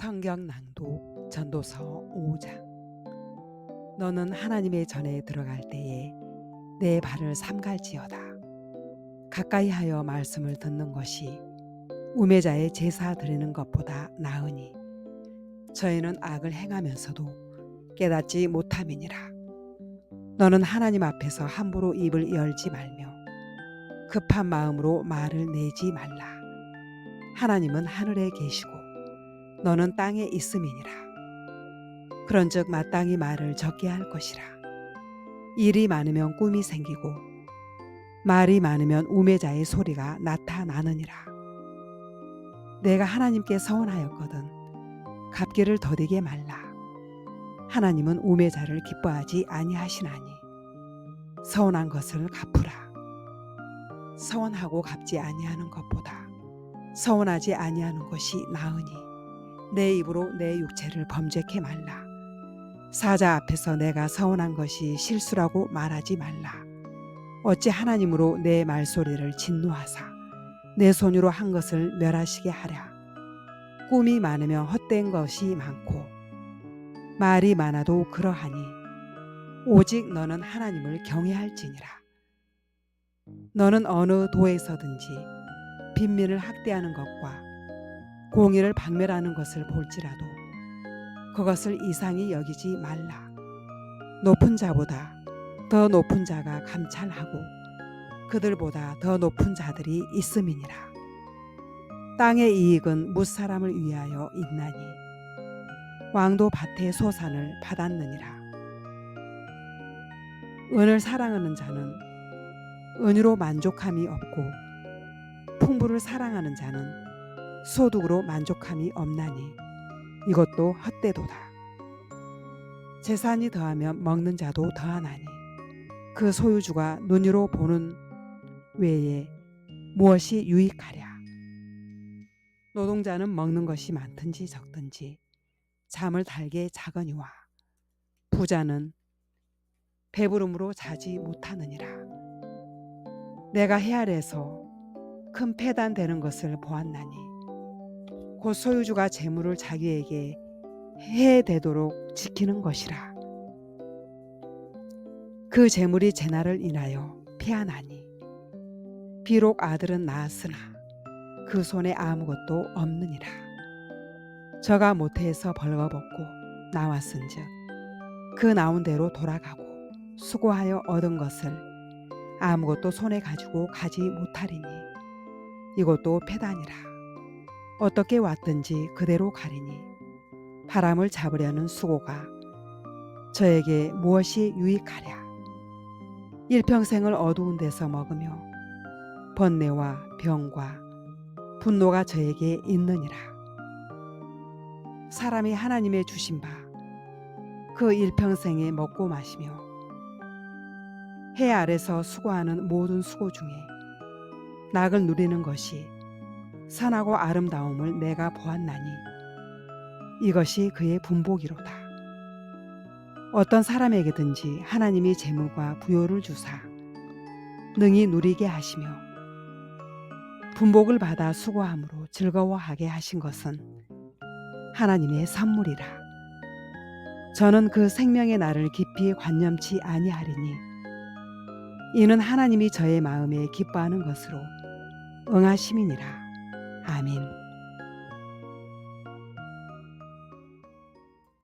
성경 낭독 전도서 5장. 너는 하나님의 전에 들어갈 때에 내 발을 삼갈지어다. 가까이 하여 말씀을 듣는 것이 우매자의 제사 드리는 것보다 나으니 저희는 악을 행하면서도 깨닫지 못함이니라. 너는 하나님 앞에서 함부로 입을 열지 말며 급한 마음으로 말을 내지 말라. 하나님은 하늘에 계시고 너는 땅에 있음이니라. 그런즉 마땅히 말을 적게 할 것이라. 일이 많으면 꿈이 생기고 말이 많으면 우매자의 소리가 나타나느니라. 내가 하나님께 서원하였거든 갚기를 더디게 말라. 하나님은 우매자를 기뻐하지 아니하시나니 서원한 것을 갚으라. 서원하고 갚지 아니하는 것보다 서원하지 아니하는 것이 나으니 내 입으로 내 육체를 범죄케 말라. 사자 앞에서 내가 서운한 것이 실수라고 말하지 말라. 어찌 하나님으로 내 말소리를 진노하사 내 손으로 한 것을 멸하시게 하랴. 꿈이 많으면 헛된 것이 많고 말이 많아도 그러하니 오직 너는 하나님을 경외할지니라. 너는 어느 도에서든지 빈민을 학대하는 것과 공의를 박멸하는 것을 볼지라도 그것을 이상히 여기지 말라. 높은 자보다 더 높은 자가 감찰하고 그들보다 더 높은 자들이 있음이니라. 땅의 이익은 무사람을 위하여 있나니 왕도 밭의 소산을 받았느니라. 은을 사랑하는 자는 은으로 만족함이 없고 풍부를 사랑하는 자는 소득으로 만족함이 없나니 이것도 헛되도다. 재산이 더하면 먹는 자도 더하나니 그 소유주가 눈으로 보는 외에 무엇이 유익하랴. 노동자는 먹는 것이 많든지 적든지 잠을 달게 자거니와 부자는 배부름으로 자지 못하느니라. 내가 해아래서 큰 폐단되는 것을 보았나니 곧 소유주가 재물을 자기에게 해되도록 지키는 것이라. 그 재물이 제나를 인하여 피하나니 비록 아들은 낳았으나 그 손에 아무것도 없느니라. 저가 모태에서 벌거벗고 나왔은즉 그 나온 대로 돌아가고 수고하여 얻은 것을 아무것도 손에 가지고 가지 못하리니 이것도 패단이라. 어떻게 왔든지 그대로 가리니 바람을 잡으려는 수고가 저에게 무엇이 유익하랴. 일평생을 어두운 데서 먹으며 번뇌와 병과 분노가 저에게 있느니라. 사람이 하나님의 주신 바 그 일평생에 먹고 마시며 해 아래서 수고하는 모든 수고 중에 낙을 누리는 것이 선하고 아름다움을 내가 보았나니 이것이 그의 분복이로다. 어떤 사람에게든지 하나님이 재물과 부요를 주사 능히 누리게 하시며 분복을 받아 수고함으로 즐거워하게 하신 것은 하나님의 선물이라. 저는 그 생명의 날을 깊이 관념치 아니하리니 이는 하나님이 저의 마음에 기뻐하는 것으로 응하심이니라. 아멘.